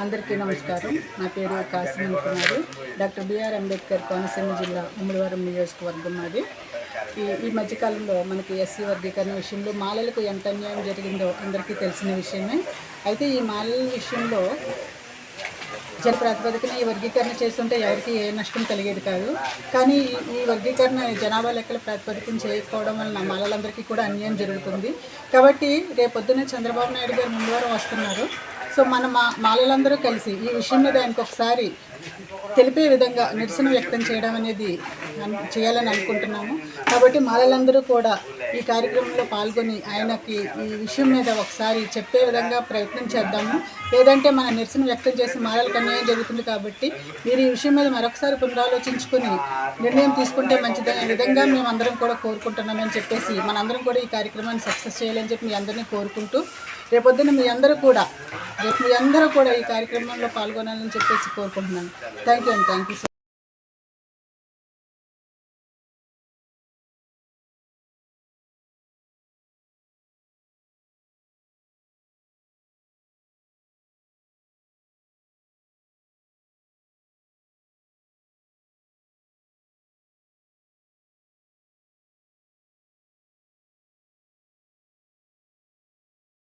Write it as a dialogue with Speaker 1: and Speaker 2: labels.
Speaker 1: అందరికీ నమస్కారం. నా పేరు కాసిం కుమారు. డాక్టర్ బిఆర్ అంబేద్కర్ కోనసీమ జిల్లా ఉమ్మడివారం నియోజకవర్గం మాది. ఈ ఈ మధ్యకాలంలో మనకి ఎస్సీ వర్గీకరణ విషయంలో మాలలకు ఎంత అన్యాయం జరిగిందో అందరికీ తెలిసిన విషయమే. అయితే ఈ మాలల విషయంలో జన ప్రాతిపదికన ఈ వర్గీకరణ చేస్తుంటే ఎవరికి ఏ నష్టం కలిగేది కాదు. కానీ ఈ- వర్గీకరణ జనాభా లెక్కల ప్రాతిపదికన చేయకపోవడం వలన మాలలందరికీ కూడా అన్యాయం జరుగుతుంది. కాబట్టి రేపొద్దున చంద్రబాబు నాయుడు గారు ముందువారం వస్తున్నారు. సో మన మా మాలలందరూ కలిసి ఈ విషయం మీద ఆయనకు ఒకసారి తెలిపే విధంగా నిరసన వ్యక్తం చేయడం అనేది చేయాలని అనుకుంటున్నాము. కాబట్టి మాలలందరూ కూడా ఈ కార్యక్రమంలో పాల్గొని ఆయనకి ఈ విషయం మీద ఒకసారి చెప్పే విధంగా ప్రయత్నం చేద్దాము. లేదంటే మన నిరసన వ్యక్తం చేసి మారాలకు అన్యాయం జరుగుతుంది కాబట్టి మీరు ఈ విషయం మీద మరొకసారి పునరాలోచించుకుని నిర్ణయం తీసుకుంటే మంచిదనే విధంగా మేము అందరం కూడా కోరుకుంటున్నామని చెప్పేసి మనందరం కూడా ఈ కార్యక్రమాన్ని సక్సెస్ చేయాలని చెప్పి మీ అందరినీ కోరుకుంటూ రేపొద్దున మీ అందరూ కూడా రేపు మీ అందరూ కూడా ఈ కార్యక్రమంలో పాల్గొనాలని చెప్పేసి కోరుకుంటున్నాను. థ్యాంక్ యూ అండి థ్యాంక్ యూ